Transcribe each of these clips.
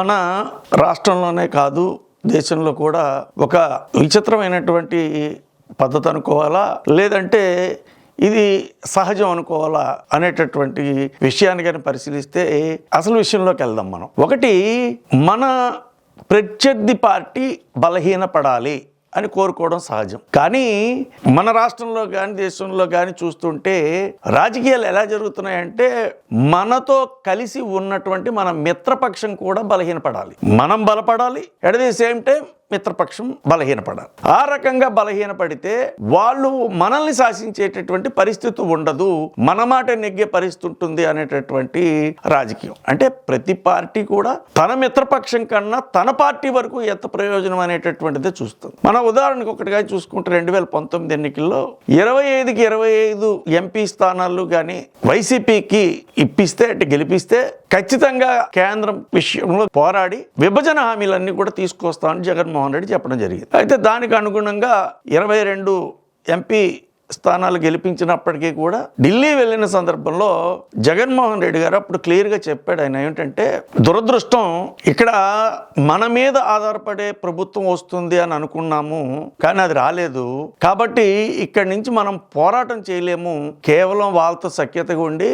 మన రాష్ట్రంలోనే కాదు దేశంలో కూడా ఒక విచిత్రమైనటువంటి పద్ధతి అనుకోవాలా? లేదంటే ఇది సహజం అనుకోవాలా? అనేటటువంటి విషయాన్ని కానీ పరిశీలిస్తే అసలు విషయంలోకి వెళ్దాం మనం. ఒకటి మన ప్రత్యర్థి పార్టీ బలహీనపడాలి. అని కోరుకోవడం సహజం. కానీ మన రాష్ట్రంలో కానీ దేశంలో కానీ చూస్తుంటే రాజకీయాలు ఎలా జరుగుతున్నాయంటే మనతో కలిసి ఉన్నటువంటి మన మిత్రపక్షం కూడా బలహీనపడాలి. మనం బలపడాలి. ఎట్ ది సేమ్ టైం మిత్రపక్షం బలహీనపడాలి. ఆ రకంగా బలహీనపడితే వాళ్ళు మనల్ని శాసించేటటువంటి పరిస్థితి ఉండదు మన మాట నెగ్గే పరిస్థితి ఉంటుంది అనేటటువంటి రాజకీయం. అంటే ప్రతి పార్టీ కూడా తన మిత్రపక్షం కన్నా తన పార్టీ వరకు ఎంత ప్రయోజనం అనేటటువంటిదే చూస్తుంది. మన ఉదాహరణకు ఒకటిగా చూసుకుంటే రెండు వేల పంతొమ్మిది ఎన్నికల్లో ఇరవై ఐదుకి ఇరవై ఐదు ఎంపీ స్థానాలు కానీ వైసీపీకి ఇప్పిస్తే అంటే గెలిపిస్తే ఖచ్చితంగా కేంద్రం విషయంలో పోరాడి విభజన హామీలన్నీ కూడా తీసుకొస్తామని జగన్మోహన్ రెడ్డి చెప్పడం జరిగింది. అయితే దానికి అనుగుణంగా ఇరవై రెండు ఎంపీ స్థానాలు గెలిపించినప్పటికీ కూడా ఢిల్లీ వెళ్ళిన సందర్భంలో జగన్మోహన్ రెడ్డి గారు అప్పుడు క్లియర్గా చెప్పాడు ఆయన ఏమిటంటే దురదృష్టం ఇక్కడ మన మీద ఆధారపడే ప్రభుత్వం వస్తుంది అని అనుకున్నాము కానీ అది రాలేదు. కాబట్టి ఇక్కడి నుంచి మనం పోరాటం చేయలేము. కేవలం వాళ్ళతో సఖ్యతగా ఉండి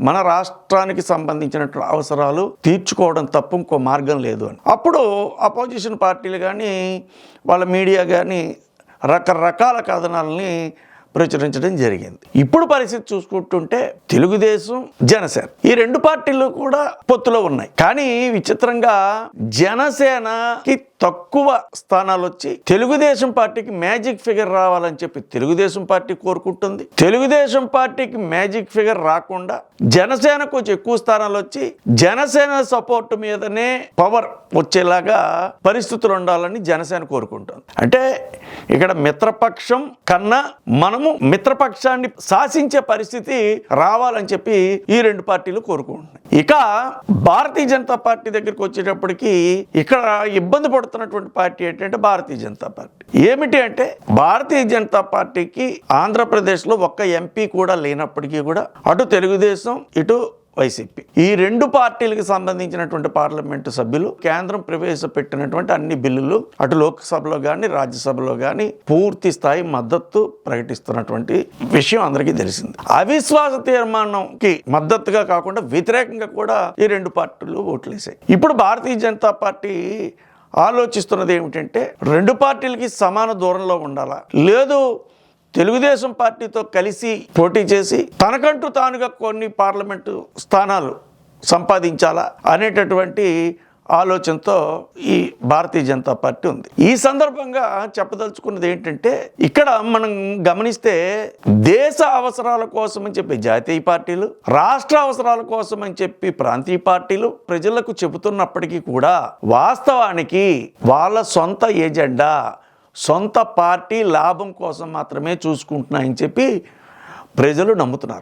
మన రాష్ట్రానికి సంబంధించినటువంటి అవసరాలు తీర్చుకోవడం తప్ప ఇంకో మార్గం లేదు అని. అప్పుడు అపోజిషన్ పార్టీలు కానీ వాళ్ళ మీడియా కానీ రకరకాల కథనాలని ప్రచురించడం జరిగింది. ఇప్పుడు పరిస్థితి చూసుకుంటుంటే తెలుగుదేశం జనసేన ఈ రెండు పార్టీలు కూడా పొత్తులో ఉన్నాయి. కానీ విచిత్రంగా జనసేనకి తక్కువ స్థానాలు వచ్చి తెలుగుదేశం పార్టీకి మ్యాజిక్ ఫిగర్ రావాలని చెప్పి తెలుగుదేశం పార్టీ కోరుకుంటుంది. తెలుగుదేశం పార్టీకి మ్యాజిక్ ఫిగర్ రాకుండా జనసేన కొంచెం ఎక్కువ స్థానాలు వచ్చి జనసేన సపోర్ట్ మీదనే పవర్ వచ్చేలాగా పరిస్థితులు ఉండాలని జనసేన కోరుకుంటుంది. అంటే ఇక్కడ మిత్రపక్షం కన్నా మనం మనము మిత్రపక్షాన్ని శాసించే పరిస్థితి రావాలని చెప్పి ఈ రెండు పార్టీలు కోరుకుంటున్నాయి. ఇక భారతీయ జనతా పార్టీ దగ్గరికి వచ్చేటప్పటికి ఇక్కడ ఇబ్బంది పడుతున్నటువంటి పార్టీ ఏంటంటే భారతీయ జనతా పార్టీ. ఏమిటి అంటే భారతీయ జనతా పార్టీకి ఆంధ్రప్రదేశ్లో ఒక్క ఎంపీ కూడా లేనప్పటికీ కూడా అటు తెలుగుదేశం ఇటు వైసీపీ. ఈ రెండు పార్టీలకు సంబంధించినటువంటి పార్లమెంటు సభ్యులు కేంద్రం ప్రవేశపెట్టినటువంటి అన్ని బిల్లులు అటు లోక్సభలో కానీ రాజ్యసభలో కానీ పూర్తి స్థాయి మద్దతు ప్రకటిస్తున్నటువంటి విషయం అందరికీ తెలిసింది. అవిశ్వాస తీర్మానంకి మద్దతుగా కాకుండా వ్యతిరేకంగా కూడా ఈ రెండు పార్టీలు ఓట్లేసాయి. ఇప్పుడు భారతీయ జనతా పార్టీ ఆలోచిస్తున్నది ఏమిటంటే రెండు పార్టీలకి సమాన దూరంలో ఉండాలా? లేదు తెలుగుదేశం పార్టీతో కలిసి పోటీ చేసి తనకంటూ తానుగా కొన్ని పార్లమెంటు స్థానాలు సంపాదించాలా అనేటటువంటి ఆలోచనతో ఈ భారతీయ జనతా పార్టీ ఉంది. ఈ సందర్భంగా చెప్పదలుచుకున్నది ఏంటంటే ఇక్కడ మనం గమనిస్తే దేశ అవసరాల కోసం అని చెప్పి జాతీయ పార్టీలు రాష్ట్ర అవసరాల కోసం అని చెప్పి ప్రాంతీయ పార్టీలు ప్రజలకు చెబుతున్నప్పటికీ కూడా వాస్తవానికి వాళ్ళ సొంత ఎజెండా సొంత పార్టీ లాభం కోసం మాత్రమే చూసుకుంటున్నాయని చెప్పి ప్రజలు నమ్ముతున్నారు.